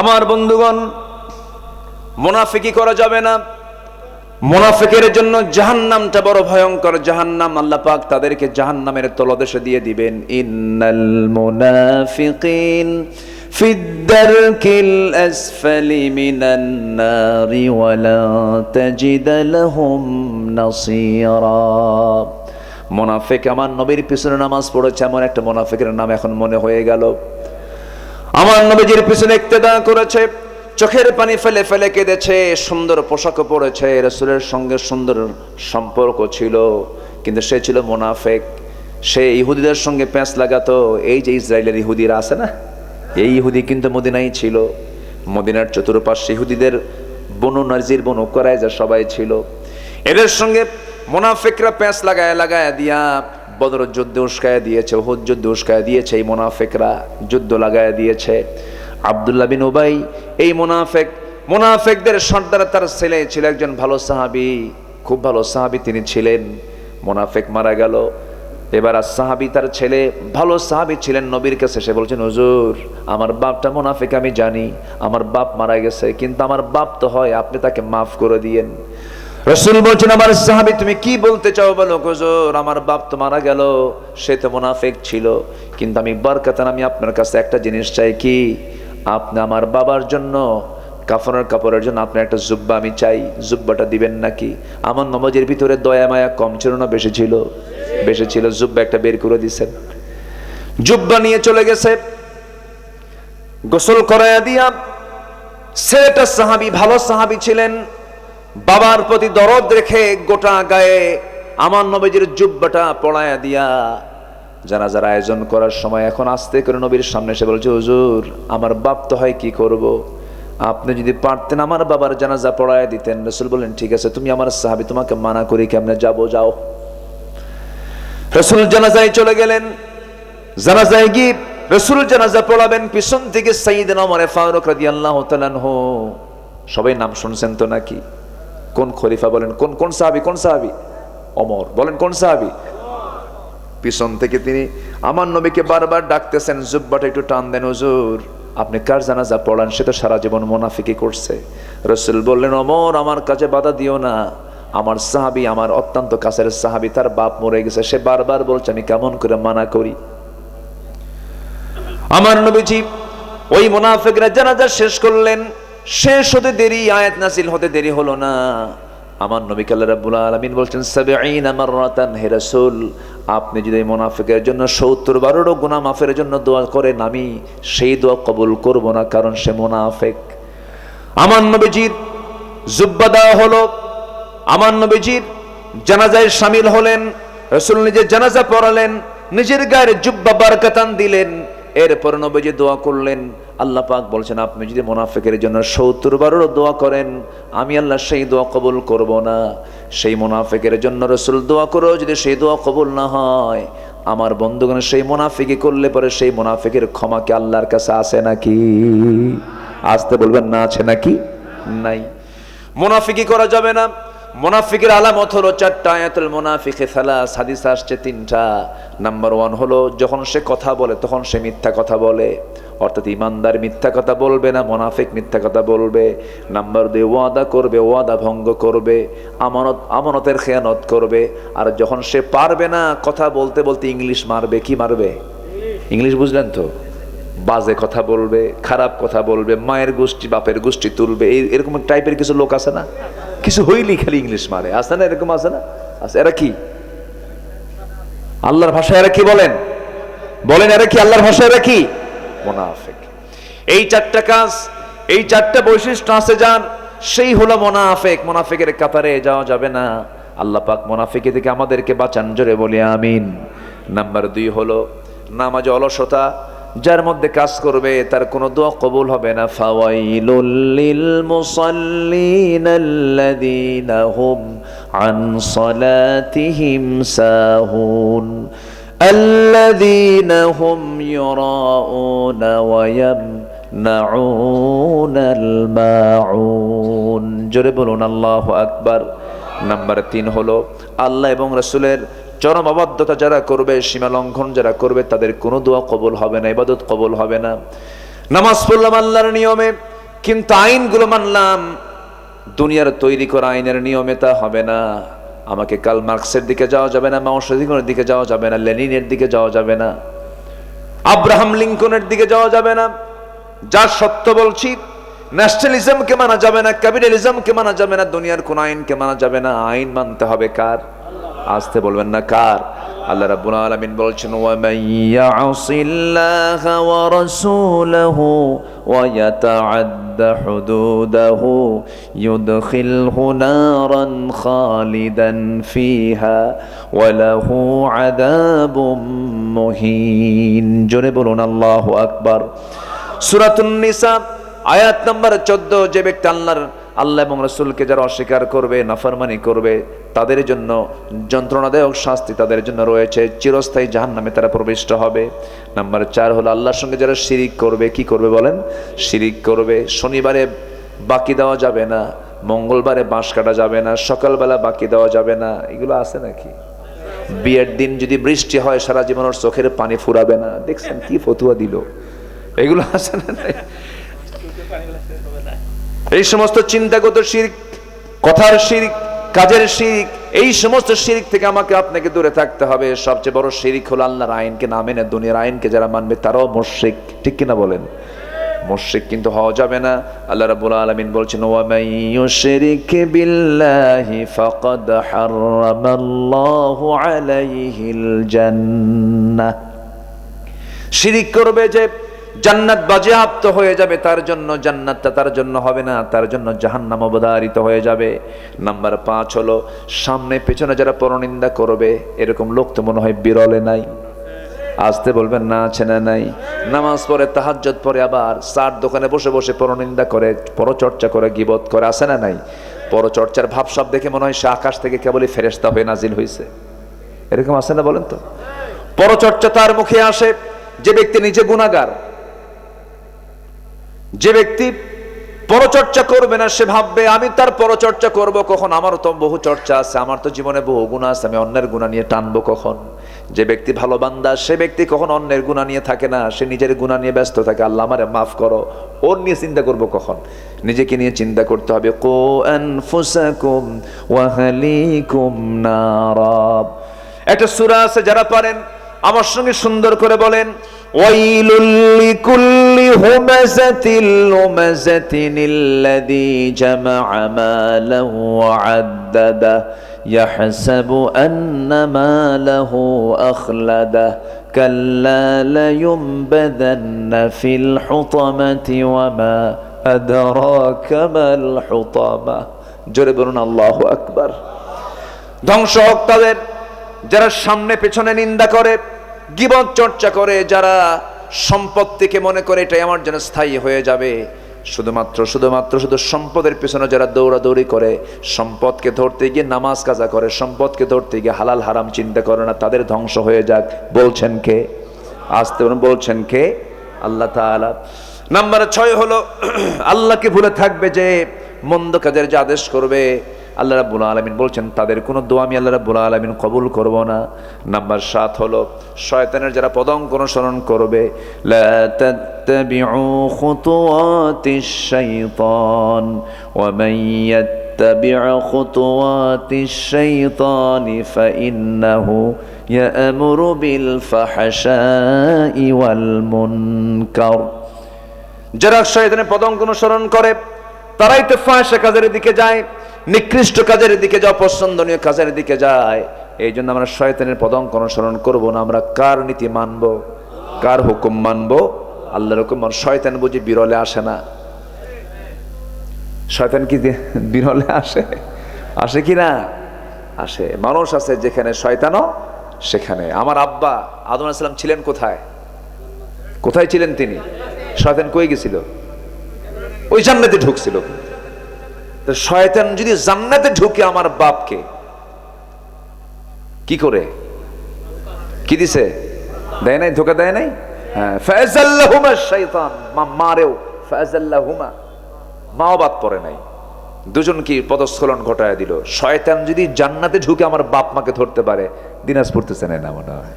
আমার বন্ধুগণ মোনাফিকি করা যাবে না মোনাফিকের জন্য জাহান্নামটা বড় ভয়ঙ্কর জাহান্নাম আল্লাহ পাক তাদেরকে জাহান্নামের তলদেশে দিয়ে দিবেন ইন্নাল মুনাফিকিন في الدرك الأسفل من النار ولا تجد لهم نصيرا মোনাফিক আমার নবীর পিছনে নামাজ পড়েছে এমন একটা মোনাফিকের নাম এখন মনে হয়ে গেল আমার নবীজির পিছনে ইক্তেদা করেছে, চোখের পানি ফেলে ফেলে কেঁদেছে, সুন্দর পোশাক পরেছে, রসুলের সঙ্গে সুন্দর সম্পর্ক ছিল, কিন্তু সে ছিল মোনাফেক। সে ইহুদিদের সঙ্গে প্যাঁচ লাগাতো, এই যে ইসরায়েলের ইহুদিরা আছে না, এই ইহুদি কিন্তু মদিনাই ছিল। মদিনার চতুর্পাশে ইহুদিদের, বনু নাজির, বনু করায় যা সবাই ছিল। এদের সঙ্গে মোনাফেকরা প্যাঁচ লাগায় লাগায় দিয়া বদর যুদ্ধ উস্কায় দিয়েছে ওহুদ যুদ্ধ উস্কায় দিয়েছে, এই মোনাফেকরা যুদ্ধ লাগায় দিয়েছে। আবদুল্লাহ বিন উবাই, এই মোনাফেক, মোনাফেকদের সর্দার তার ছেলে ছিল একজন ভালো সাহাবি, খুব ভালো সাহাবি তিনি ছিলেন। মোনাফেক মারা গেল। এবার আর সাহাবি তার ছেলে, ভালো সাহাবি ছিলেন নবীর কাছে, সে বলছেন হুজুর, আমার বাপটা মোনাফেক, আমি জানি, আমার বাপ মারা গেছে, কিন্তু আমার বাপ তো হয়, আপনি তাকে মাফ করে দিয়েন। রসুল বলছেন, আমার সাহাবি, তুমি কি বলতে চাও বলো? হুজুর, আমার বাপ তো মারা গেল, সে তো মোনাফেক ছিল। কিন্তু আমি বরকাতান, আমি আপনার কাছে একটা জিনিস চাই কি? আপনি আমার বাবার জন্য, কাফনের কাপড়ের জন্য আপনার একটা জুব্বা আমি চাই। জুব্বাটা দিবেন নাকি? আমার নমাজের ভিতরে দয়া মায়া কম ছিল না, বেশি ছিল? বেশি ছিল। জুব্বা একটা বের করে দিছেন। জুব্বা নিয়ে চলে গেছে। গোসল করাইয়া দিয়া, ছেলেটা সাহাবি, ভালো সাহাবি ছিলেন। বাবার প্রতি দরদ রেখে গোটা গায়ে আমার নবীজির জুব্বাটা পড়ায়া দিয়া যারা যারা আয়োজন করার সময় এখন আস্তে করে নবীর সামনে এসে বলছে, হুজুর, আমার বাপ তো হয় কি করব। আপনি যদি পারতেন আমার বাবার জানাজা পড়ায় দিতেন। রসুল বললেন, ঠিক আছে, তুমি আমার সাহাবি, তোমাকে মানা করি, কেমনে যাব? যাও। রসুল জানাজায় চলে গেলেন। জানাজায় গিয়ে রসুল জানাজা পড়াবেন, পিছন থেকে সাইদিন আমরে ফারুক রাদিয়াল্লাহু তাআলাহু সবাই নাম শুনছেন তো নাকি? কোন খলিফা বলেন, কোন কোন সাহাবি কোন সাহাবি? অমর। বলেন, কোন সাহাবি? পিছন থেকে তিনি, আমার নবীকে বারবার ডাকতেছেন, জুব্বাটা একটু টান দেন, হুজুর। আপনি কার জানাজা পড়ান? সে তো সারা জীবন মোনাফিকি করছে। রসুল বললেন, অমর, আমার কাছে বাধা দিও না। আমার সাহাবি, আমার অত্যন্ত কাছের সাহাবি, তার বাপ মরে গেছে। সে বারবার বলছে, আমি কেমন করে মানা করি? আমার নবীজি ওই মুনাফিকরা জানাজা শেষ করলেন। শেষ হতে দেরি, আয়াত নাসিল হতে দেরি হলো না। আমার নবী রাব্বুল আলামিন বলছেন, সাবিঈনা মাররাতান, হে রাসূল, আপনি যদি মুনাফিকের জন্য 70 বারেরও গুনাহ মাফের জন্য দোয়া করেন, আমি সেই দোয়া কবুল করব না, কারণ সে মুনাফিক। আমার নবীজির জুব্বা দেওয়া হলো। আমার নবীজির জানাজায় সামিল হলেন, রসুল নিজের জানাজা পড়ালেন, নিজের গায়ের জুব্বা বারকাতান দিলেন, এরপর নবীজি দোয়া করলেন আল্লাহ পাক বলছেন, আপনি যদি মোনাফেকের জন্য সত্তর বারেরও দোয়া করেন, আমি আল্লাহ সেই দোয়া কবুল করব না। সেই মোনাফেকের জন্য রসুল দোয়া করেও যদি সেই দোয়া কবুল না হয়, আমার বন্ধুগণ সেই মোনাফিকি করলে পরে সেই মোনাফিকের ক্ষমা কি আল্লাহর কাছে আসে নাকি? আসতে বলবেন, না আছে নাকি? নাই। মোনাফিকি করা যাবে না। মোনাফিকের আলামত হলো চারটা আয়াতুল মোনাফিকে সালাস, হাদিস আসছে তিনটা। নাম্বার ওয়ান হলো, যখন সে কথা বলে, তখন সে মিথ্যা কথা বলে। অর্থাৎ ইমানদার মিথ্যা কথা বলবে না, মোনাফিক মিথ্যা কথা বলবে, নাম্বার দুই ওয়াদা করবে, ওয়াদা ভঙ্গ করবে, আমানত, আমানতের খেয়ানত করবে, আর যখন সে পারবে না কথা বলতে বলতে ইংলিশ মারবে, কি মারবে? ইংলিশ বুঝলেন তো? বাজে কথা বলবে, খারাপ কথা বলবে, মায়ের গোষ্ঠী, বাপের গোষ্ঠী তুলবে, এই এরকম টাইপের কিছু লোক আছে না? কিছু হইলেই খালি ইংলিশ মারে, আছে না এরকম আছে না? আছে, এরা কি? আল্লাহর ভাষায় এরা কি বলেন? বলেন, এরা কি আল্লাহর ভাষায় এরা কি? মোনাফেক। এই চারটা কাজ, এই চারটা বৈশিষ্ট্য আছে যান সেই হলো মোনাফেক। মোনাফেকের কাতারে যাওয়া যাবে না। আল্লাহ পাক মোনাফেকে থেকে আমাদেরকে বাঁচান, জোরে বলি, আমিন। নাম্বার দুই হলো নামাজ অলসতা, যার মধ্যে কাজ করবে, তার কোনো দোয়া কবুল হবে না। ফাওয়াইলুল লিল মুসাল্লিন আল্লাযীনা হুম আন সালাতিহিম সাহুন। الذين هم يراءون ويمنعون الماعون জোরে বলুন আল্লাহ আকবার নাম্বার তিন হলো আল্লাহ এবং রসুলের চরম অবাধ্যতা যারা করবে সীমা লঙ্ঘন যারা করবে তাদের কোনো দোয়া কবুল হবে না ইবাদত কবুল হবে না নামাজ পড়লাম আল্লাহর নিয়মে কিন্তু আইনগুলো মানলাম দুনিয়ার তৈরি করা আইনের নিয়মে তা হবে না আমাকে কাল মার্কসের দিকে যাওয়া যাবে না মাওসের দিকে যাওয়া যাবে না, লেনিনের দিকে যাওয়া যাবে না, আব্রাহাম লিঙ্কনের দিকে যাওয়া যাবে না যা সত্য বলছি, ন্যাশনালিজমকে মানা যাবে না, ক্যাপিটালিজমকে মানা যাবে না, দুনিয়ার কোন আইনকে মানা যাবে না, আইন মানতে হবে কার? আসতে বলবেন না কার? আল্লাহ রাব্বুল আলামিন বলছেন ওয়া মান ইয়াসিল্লাহা ওয়া রাসূলাহু ওয়া ইয়াতাআদ্দা হুদুদাহু ইউদখিলহু নারান খালিদান ফিহা ওয়া লাহু আযাবুম মুহিন। জোরে বলুন, আল্লাহু আকবার। সূরাতুন নিসা, আয়াত নাম্বার 14 যে ব্যক্তি আল্লাহর আল্লাহ এবং রসুলকে যারা অস্বীকার করবে, নাফরমানি করবে, তাদের জন্য যন্ত্রণাদায়ক শাস্তি তাদের জন্য রয়েছে। চিরস্থায়ী জাহান নামে তারা প্রবিষ্ট হবে। নাম্বার চার হলো আল্লাহর সঙ্গে যারা শিরিক করবে, কি করবে বলেন? শিরিক করবে, শনিবারে বাকি দেওয়া যাবে না, মঙ্গলবারে বাঁশ কাটা যাবে না, সকালবেলা বাকি দেওয়া যাবে না, এগুলো আছে নাকি? বিয়ের দিন যদি বৃষ্টি হয়, সারা জীবন ওর চোখের পানি ফুরাবে না। দেখছেন কি ফতুয়া দিল? এগুলো আছে না? এই সমস্ত চিন্তাগত শিরিক, কথার শিরিক, কাজের শিরিক, এই সমস্ত শিরিক থেকে আমাকে আপনাকে দূরে থাকতে হবে। সবচেয়ে বড় শিরিক হলো আল্লাহর আইনকে না মেনে, দুনিয়ার আইনকে যারা মানবে তারাও মুশরিক। ঠিক কিনা বলেন? মুশরিক কিন্তু হওয়া যাবে না। আল্লাহ রাব্বুল আলামিন বলছেন, ওয়া মান ইউশরিক বিল্লাহি ফাকাদ হারামাল্লাহু আলাইহিল জান্নাহ। শিরিক করবে যে জান্নাত বাজেয়াপ্ত হয়ে যাবে, তার জন্য জান্নাতটা তার জন্য হবে না, তার জন্য জাহান্নাম অবধারিত হয়ে যাবে। নাম্বার পাঁচ হলো, সামনে পেছনে যারা পরনিন্দা করবে, এরকম লোক তো মনে হয় বিরলে নাই। আসতে বলবেন না আছে না নাই। নামাজ পরে তাহাজ্জত পরে আবার চার দোকানে বসে বসে পরনিন্দা করে, পরচর্চা করে, গিবত করে আসে না নাই? পরচর্চার ভাব সব দেখে মনে হয় সে আকাশ থেকে কেবলই ফেরেস্তা হয়ে নাজিল হয়েছে এরকম আছে না বলেন তো? পরচর্চা তার মুখে আসে, যে ব্যক্তি নিজে গুণাগার যে ব্যক্তি পরচর্চা করবে না, সে ভাববে, আমি তার পরচর্চা করব কখন? আমারও তো বহু চর্চা আছে, আমার তো জীবনে বহু গুণা আছে, আমি অন্যের গুণা নিয়ে টানবো কখন? যে ব্যক্তি ভালো বান্দা, সে ব্যক্তি কখন অন্যের গুণা নিয়ে থাকে না, সে নিজের গুণা নিয়ে ব্যস্ত থাকে। আল্লাহ আমারে মাফ করো, ওর নিয়ে চিন্তা করব কখন? নিজেকে নিয়ে চিন্তা করতে হবে। কো একটা সূরা আছে, যারা পারেন, আমার সঙ্গে সুন্দর করে বলেন ওয়াইলুল লিকুল্লি হুমাযাতিল লুমাযাতিন الذي جمع مالا وعدده يحسب أن ماله أخلده كلا لينبذن في الحطمة وما أدراك ما الحطمة জোরে বলুন আল্লাহু আকবার ধ্বংস হোক তাদের যারা সামনে পেছনে নিন্দা করে গিবত চর্চা করে, যারা সম্পত্তিকে মনে করে এটাই আমার জন্য স্থায়ী হয়ে যাবে। শুধুমাত্র শুধুমাত্র, শুধু সম্পদের পেছনে যারা দৌড়াদৌড়ি করে, সম্পদকে ধরতে গিয়ে নামাজ কাজা করে, সম্পদকে ধরতে গিয়ে হালাল হারাম চিন্তা করে না, তাদের ধ্বংস হয়ে যাক। বলছেন কে? আসতে বলছেন কে? আল্লাহ নাম্বার ছয় হলো, আল্লাহকে ভুলে থাকবে যে মন্দ কাজের যে আদেশ করবে আল্লাহ রাব্বুল আলামিন বলছেন তাদের কোনো দোয়া আমি আল্লাহ রাব্বুল আলামিন কবুল করব না নাম্বার সাত হলো শয়তানের যারা পদঙ্ক অনুসরণ করবে লা তাত্তাবিউ খুতুওয়াতিশ শাইতান ওয়া মান يتبع خطوات الشيطان فإنه يأمر بالفحشاء والمنكر যারা শয়তানের পদঙ্ক অনুসরণ করে তারাই তো ফাঁসা কাজের দিকে যায় নিকৃষ্ট কাজের দিকে যায় পছন্দনীয় কাজের দিকে যায়। এই জন্য আমরা শয়তানের পদঙ্ক অনুসরণ করব না। আমরা কার নীতি মানব? কার হুকুম মানব? আল্লাহর হুকুম মান শয়তান বুঝি বিরলে আসে না। শয়তান কি বিরলে আসে? আসে কি না? আসে। মানুষ আছে যেখানে শয়তানও সেখানে। আমার আব্বা আদম আলাইসালাম ছিলেন কোথায়? কোথায় ছিলেন তিনি? শয়তান কই গেছিল? ওই জান্নাতে ঢুকছিল। তো শয়তান যদি জান্নাতে ঢুকে আমার বাপকে, কি করে? কি দিছে? দেয় নাই? ধোকা দেয় নাই? হ্যাঁ ঘটায় শয়তান যদি জান্নাতে আমার বাপ মাকে ধরতে পারে, দিনাজপুর তো চেনে না মনে হয়।